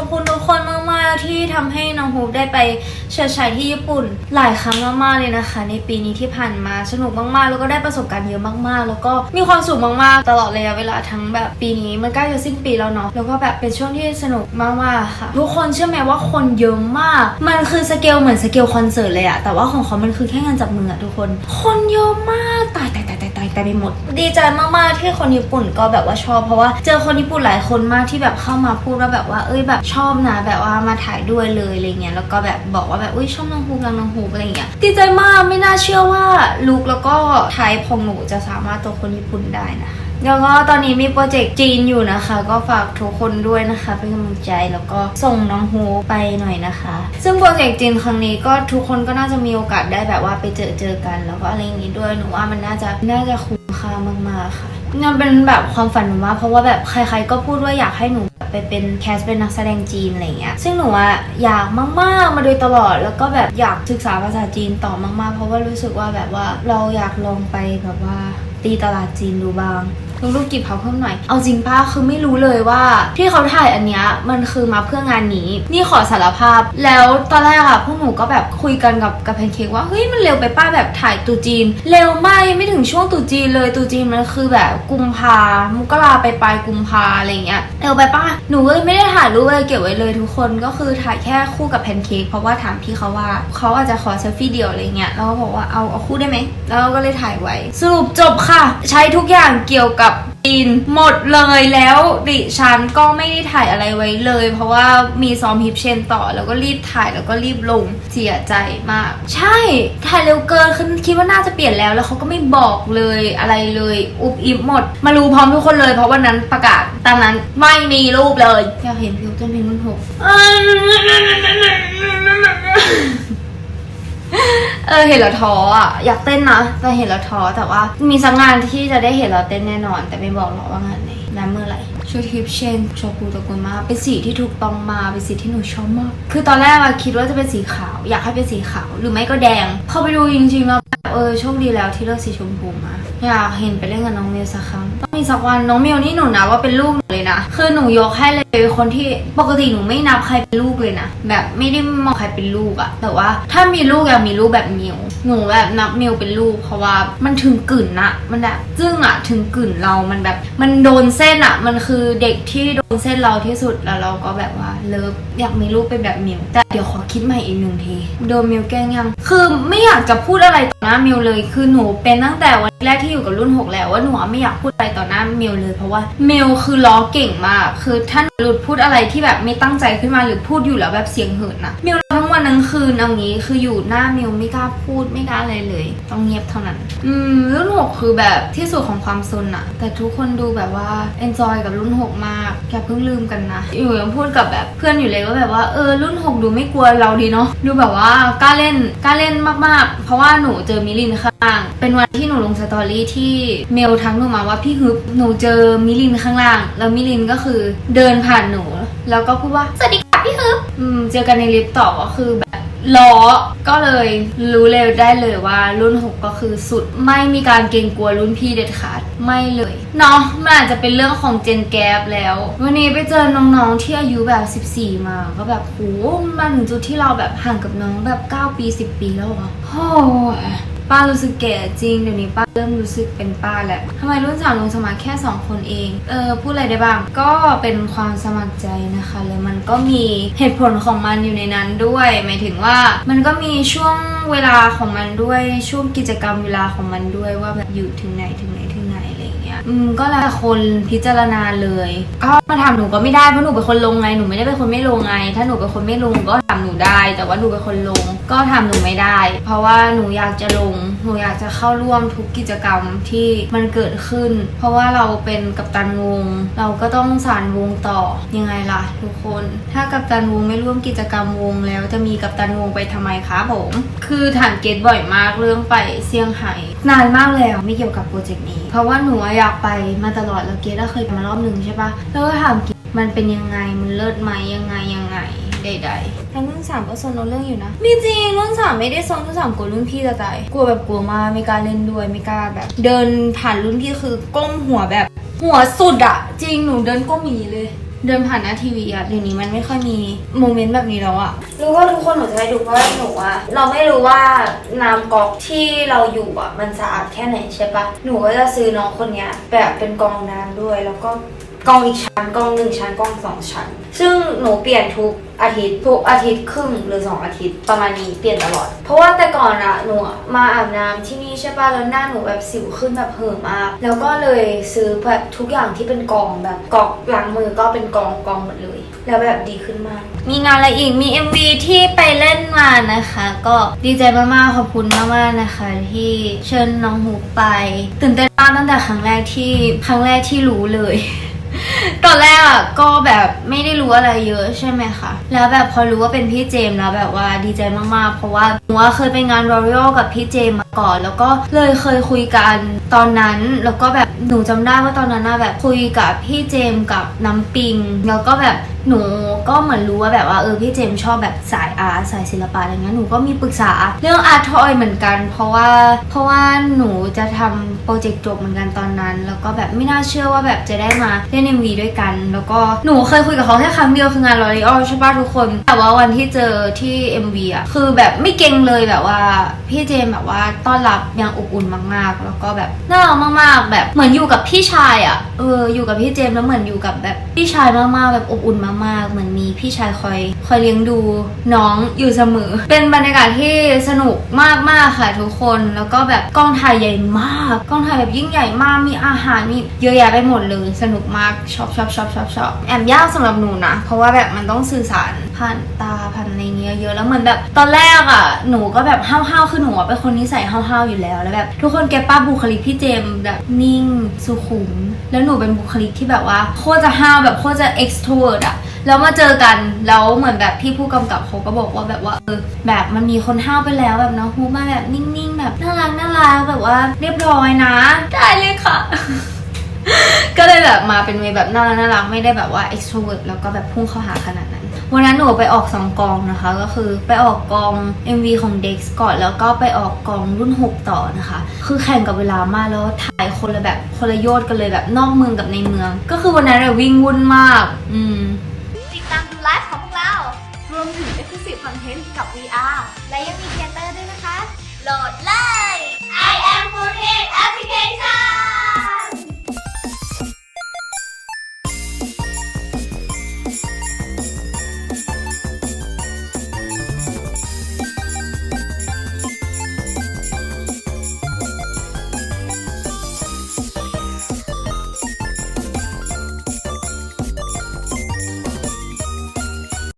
อบคุณทุกคนมากๆที่ทำให้น้องฮูปได้ไปเฉิดฉายที่ญี่ปุ่น หลายครั้งมากๆเลยนะคะ ในปีนี้ที่ผ่านมาสนุกมากๆ แล้วก็ได้ประสบการณ์เยอะมากๆ แล้วก็มีความสุขมากๆ ตลอดระยะเวลาทั้งแบบปีนี้มันใกล้จะสิ้นปีแล้วเนาะแล้วก็แบบเป็นช่วงที่สนุกมากๆค่ะทุกคนเชื่อไหมว่าคนเยอะมาก มันคือสเกลเหมือนสเกลคอนเสิร์ตเลยอะแต่ว่าของเขามันคือแค่งานจับมืออะทุกคน คนเยอะมากตายตายตาย ตายตายไปหมด ดีใจมากๆที่คนญี่ปุ่นก็แบบว่าชอบ เพราะว่าเจอคนญี่ปุ่นหลายคนมากที่แบบเข้ามาพูดว่าแบบว่าเอ้ยแบบชอบนะแบบว่ามาถ่ายด้วยเลยอะไรเงี้ยแล้วก็แบบบอกว่าแบบอุ้ยชอบน้องฮูรังน้องฮูอะไรเงี้ยดีใจมากไม่น่าเชื่อว่าลุกแล้วก็ไทยของหนูจะสามารถตัวคนญี่ปุ่นได้นะคะ แล้วก็ตอนนี้มีโปรเจกต์จีนอยู่นะคะ ก็ฝากทุกคนด้วยนะคะเป็นกำลังใจแล้วก็ส่งน้องฮูไปหน่อยนะคะ ซึ่งโปรเจกต์จีนครั้งนี้ก็ทุกคนก็น่าจะมีโอกาสได้แบบว่าไปเจอเจอกัน แล้วก็อะไรอย่างนี้ด้วยหนูว่ามันน่าจะน่าจะคุ้มค่ามากๆค่ะนั่นเป็นแบบความฝันหนูมากเพราะว่าแบบใครๆก็พูดว่าอยากให้หนูไปเป็นแคสเป็นนักแสดงจีนอะไรเงี้ย ซึ่งหนูอะอยากมากๆมาโดยตลอด แล้วก็แบบอยากศึกษาภาษาจีนต่อมากๆ เพราะว่ารู้สึกว่าแบบว่าเราอยากลองไปแบบว่าตีตลาดจีนดูบ้าง ลงรูปกีบเขาเพิ่มหน่อย เอาจริงป้าคือไม่รู้เลยว่า ที่เขาถ่ายอันเนี้ยมันคือมาเพื่องานนี้ นี่ขอสารภาพ แล้วตอนแรกอะพวกหนูก็แบบคุยกันกับกับแพนเค้กว่าเฮ้ยมันเร็วไปป้าแบบถ่ายตูจีน เร็วมากยังไม่ถึงช่วงตูจีนเลยตูจีนมันคือแบบกุมภา มุกราไปปลายกุมภาอะไรเงี้ยเร็วไปป้าหนูก็เลยไม่ได้ถ่ายรูปอะไรเก็บไว้เลยทุกคนก็คือถ่ายแค่คู่กับแพนเค้กเพราะว่าถามพี่เขาว่าเขาอาจจะขอเซลฟี่เดียวอะไรเงี้ยแล้วก็บอกว่าเอาเอาคู่ได้ไหมแล้วก็เลยถ่ายไว้สรุปจบค่ะ ใช้ทุกอย่างเกี่ยวกับจีนหมดเลยแล้วดิฉันก็ไม่ได้ถ่ายอะไรไว้เลย เพราะว่ามีซ้อมฮิปเชนต่อแล้วก็รีบถ่ายแล้วก็รีบลงเสียใจมาก ใช่ถ่ายเร็วเกินคือคิดว่าน่าจะเปลี่ยนแล้ว แล้วเขาก็ไม่บอกเลยอะไรเลย อุบอิบหมด มารู้พร้อมทุกคนเลย เพราะวันนั้นประกาศตามนั้นไม่มีรูปเลยอยากเห็นพิวต้นเพลงรุ่นหก เออเห็นแล้วท้ออะอยากเต้นนะแต่เห็นแล้วท้อแต่ว่ามีสักงานที่จะได้เห็นเราเต้นแน่นอน แต่ไม่บอกหรอกว่างานไหนและเมื่อไหร่ชุดฮิปเชนชอบูตะกุนมากเป็นสีที่ถูกต้องมาเป็นสีที่หนูชอบมาก คือตอนแรกอะคิดว่าจะเป็นสีขาว อยากให้เป็นสีขาวหรือไม่ก็แดง พอไปดูจริงๆแล้วแบบเออโชคดีแล้วที่เลือกสีชมพูมา อยากเห็นไปเล่นกับน้องเมลสักครั้งต้ องมีสักวันน้องเมลนี่หนูนะว่าเป็นลูกหนูเลยนะ คือหนูยกให้เลยคนที่ปกติหนูไม่นับใครเป็นลูกเลยนะ แบบไม่ได้มองใครเป็นลูกอะแต่ว่าถ้ามีลูกอยากมีลูกแบบเมลหนูแบบนับเมลเป็นลูก เพราะว่ามันถึงกึ่นนะมันแบบจึ้งอะถึงกึ่นเรา มันแบบ มันโดนเส้นอะมันคือเด็กที่โดนเส้นเราที่สุดแล้วเราก็แบบว่าเลิฟอยากมีลูกเป็นแบบเมลแต่เดี๋ยวขอคิดใหม่อีกหนึ่งทีโดนเมลแกล้งยังคือไม่อยากจะพูดอะไรต่อหน้าเมลเลย คือหนูเป็นตั้งแต่วันแรกที่อยู่กับรุ่นหกแล้วว่าหนูไม่อยากพูดอะไรต่อหน้าเมลเลยเพราะว่าเมลคือล้อเก่งมาก คือท่านหลุดพูดอะไรที่แบบไม่ตั้งใจขึ้นมาหรือพูดอยู่แล้วแบบเสียงเหินนะเมล ทั้งวันทั้งคืนเอางี้คืออยู่หน้าเมลไม่กล้าพูดไม่กล้าอะไรเลย ต้องเงียบเท่านั้น อืมรุ่นหกคือแบบที่สุดของความซนอะแต่ทุกคนดูแบบว่า enjoy กับรุ่นหกมากอย่าเพิ่งลืมกันนะอยู่ยังพูดกับแบบเพื่อนอยู่เลยว่าแบบว่าเออรุ่นหกดูไม่กลัวเราดีเนาะดูแบบว่ากล้าเล่นกล้าเล่นมากๆ เพราะว่าหนูเจอมิลินข้างล่างเป็นวันที่หนูลงสตอรี่ที่เมลทักหนูมาว่าพี่ฮึบหนูเจอมิลินข้างล่าง แล้วมิลินก็คือเดินผ่านหนู แล้วก็พูดว่าสวัสดี อืมเจอกันในลิฟต์ต่อก็คือแบบล้อก็เลยรู้เลยได้เลยว่ารุ่น 6 ก็คือสุดไม่มีการเกรงกลัวรุ่นพี่เด็ดขาดไม่เลยเนาะมันอาจจะเป็นเรื่องของเจนแกปแล้ว วันนี้ไปเจอน้องๆที่อายุแบบ 14 มา ก็แบบโหมาถึงจุดที่เราแบบห่างกับน้องแบบ 9 ปี 10 ปีแล้วเหรอโอ้ ป้ารู้สึกแก่จริงเดี๋ยวนี้ป้าเริ่มรู้สึกเป็นป้าแหละทำไมรุ่นสาวลงสมัครแค่ 2 คนเอง เออพูดอะไรได้บ้าง ก็เป็นความสมัครใจนะคะ แล้วมันก็มีเหตุผลของมันอยู่ในนั้นด้วยหมายถึงว่ามันก็มีช่วงเวลาของมันด้วยช่วงกิจกรรมเวลาของมันด้วยว่าแบบอยู่ถึงไหนถึงไหนถึงไหน อืมก็แล้วแต่คนพิจารณาเลยก็มาถามหนูก็ไม่ได้เพราะหนูเป็นคนลงไงหนูไม่ได้เป็นคนไม่ลงไง ถ้าหนูเป็นคนไม่ลงก็ถามหนูได้ แต่ว่าหนูเป็นคนลง ก็ถามหนูไม่ได้ เพราะว่าหนูอยากจะลง หนูอยากจะเข้าร่วมทุกกิจกรรมที่มันเกิดขึ้น เพราะว่าเราเป็นกัปตันวง เราก็ต้องสานวงต่อยังไงล่ะ ทุกคน ถ้ากัปตันวงไม่ร่วมกิจกรรมวงแล้วจะมีกัปตันวงไปทำไมคะผม คือถามเกตบ่อยมากเรื่องไปเซี่ยงไฮ้ นานมากแล้วไม่เกี่ยวกับโปรเจกต์นี้ เพราะว่าหนูอยากไปมาตลอดแล้วเกตก็เคยไปมารอบหนึ่งใช่ปะแล้วก็ถามเกตมันเป็นยังไงมันเลิศไหมยังไงยังไงใดๆทั้งรุ่นสามก็โซนเอาเรื่องอยู่นะ มีจริงรุ่นสามไม่ได้โซนรุ่นสามกลัวรุ่นพี่จะตายกลัวแบบกลัวมากไม่กล้าเล่นด้วยไม่กล้าแบบ เดินผ่านรุ่นพี่คือก้มหัวแบบ หัวสุดอะจริงหนูเดินก้มหนีเลย เดินผ่านหน้าทีวีอะเดี๋ยวนี้มันไม่ค่อยมีโมเมนต์แบบนี้แล้วอะรู้ว่าทุกคนหนูจะให้ดูเพราะว่าหนูอะเราไม่รู้ว่าน้ำก๊อกที่เราอยู่อะมันสะอาดแค่ไหนใช่ปะหนูก็จะซื้อน้องคนเนี้ยแบบเป็นกองน้ำด้วยแล้วก็ กรองอีกชั้นกรองหนึ่งชั้นกรองสองชั้น ซึ่งหนูเปลี่ยนทุกอาทิตย์ทุกอาทิตย์ครึ่งหรือสองอาทิตย์ประมาณนี้เปลี่ยนตลอด เพราะว่าแต่ก่อนอะหนูมาอาบน้ำที่นี่ใช่ปะแล้วหน้าหนูแบบสิวขึ้นแบบเห่มาก แล้วก็เลยซื้อแบบทุกอย่างที่เป็นกองแบบกองล้างมือก็เป็นกองกองหมดเลย แล้วแบบดีขึ้นมาก มีงานอะไรอีกมี MV ที่ไปเล่นมานะคะ ก็ดีใจมากๆขอบคุณมากๆนะคะ ที่เชิญน้องฮูไป ตื่นเต้นมากตั้งแต่ครั้งแรกที่ครั้งแรกที่รู้เลย ตอนแรกอะก็แบบไม่ได้รู้อะไรเยอะใช่ไหมคะแล้วแบบพอรู้ว่าเป็นพี่เจมส์แล้วแบบว่าดีใจมากๆ เพราะว่าหนูว่าเคยไปงานรอยัลกับพี่เจมส์มาก่อน แล้วก็เลยเคยคุยกันตอนนั้นแล้วก็แบบหนูจำได้ว่าตอนนั้นน่ะแบบคุยกับพี่เจมส์กับน้ำปิง แล้วก็แบบ หนูก็เหมือนรู้ว่าแบบว่าเออพี่เจมชอบแบบสายอาร์ตสายศิลปะอะไรเงี้ยหนูก็มีปรึกษาเรื่องอาร์ตทอยเหมือนกัน เพราะว่าเพราะว่าหนูจะทำโปรเจกต์จบเหมือนกันตอนนั้น แล้วก็แบบไม่น่าเชื่อว่าแบบจะได้มาเล่น MV ด้วยกัน แล้วก็หนูเคยคุยกับเขาแค่ครั้งเดียวคืองานลอรีออใช่ป่ะทุกคน แต่ว่าวันที่เจอที่ MV อะคือแบบไม่เก่งเลยแบบว่าพี่เจมแบบว่าต้อนรับอย่างอบอุ่นมากๆ แล้วก็แบบน่ารักมากๆ แบบเหมือนอยู่กับพี่ชายอะเอออยู่กับพี่เจมแล้วเหมือนอยู่กับแบบพี่ชายมากๆแบบอบอุ่นมากๆเหมือนมีพี่ชายคอยคอยเลี้ยงดูน้องอยู่เสมอ เป็นบรรยากาศที่สนุกมากๆค่ะทุกคนแล้วก็แบบกล้องถ่ายใหญ่มากกล้องถ่ายแบบยิ่งใหญ่มากมีอาหารมีเยอะแยะไปหมดเลยสนุกมากชอบชอบชอบชอบชอบแอบยากสำหรับหนูนะเพราะว่าแบบมันต้องสื่อสารผ่านตาผ่านอะไรเงี้ยเยอะแล้วเหมือนแบบตอนแรกอะหนูก็แบบห้าวๆคือหนูเป็นคนนิสัยห้าวๆอยู่แล้วแล้วแบบ ทุกคนแกป้าบุคลิกพี่เจมแบบนิ่งสุขุม แล้วหนูเป็นบุคลิกที่แบบว่าโคตรจะห้าวแบบโคตรจะ extrovert อะ แล้วมาเจอกันแล้วเหมือนแบบพี่ผู้กำกับเขาก็บอกว่าแบบว่าเออแบบมันมีคนห้าวไปแล้วแบบน้องฮูมาแบบนิ่งๆ แบบน่ารักน่ารักแบบว่าเรียบร้อยนะ ได้เลยค่ะ ก็เลยแบบมาเป็นเวย์แบบน่ารักน่ารักไม่ได้แบบว่า extrovert แล้วก็แบบพุ่งเข้าหาขนาดนั้น วันนั้นหนูไปออกสองกองนะคะ ก็คือไปออกกอง MV ของ Dex ก่อนแล้วก็ไปออกกองรุ่น 6 ต่อนะคะ คือแข่งกับเวลามากแล้วถ่ายคนละแบบคนละโยชน์กันเลยแบบนอกเมืองกับในเมือง ก็คือวันนั้นอะวิ่งวุ่นมาก อืมติดตามดู ไลฟ์ของพวกเรา รวมถึง Exclusive Content กับ VR และยังมีเทเตอร์ด้วยนะคะ โหลดเลย I am 4 Application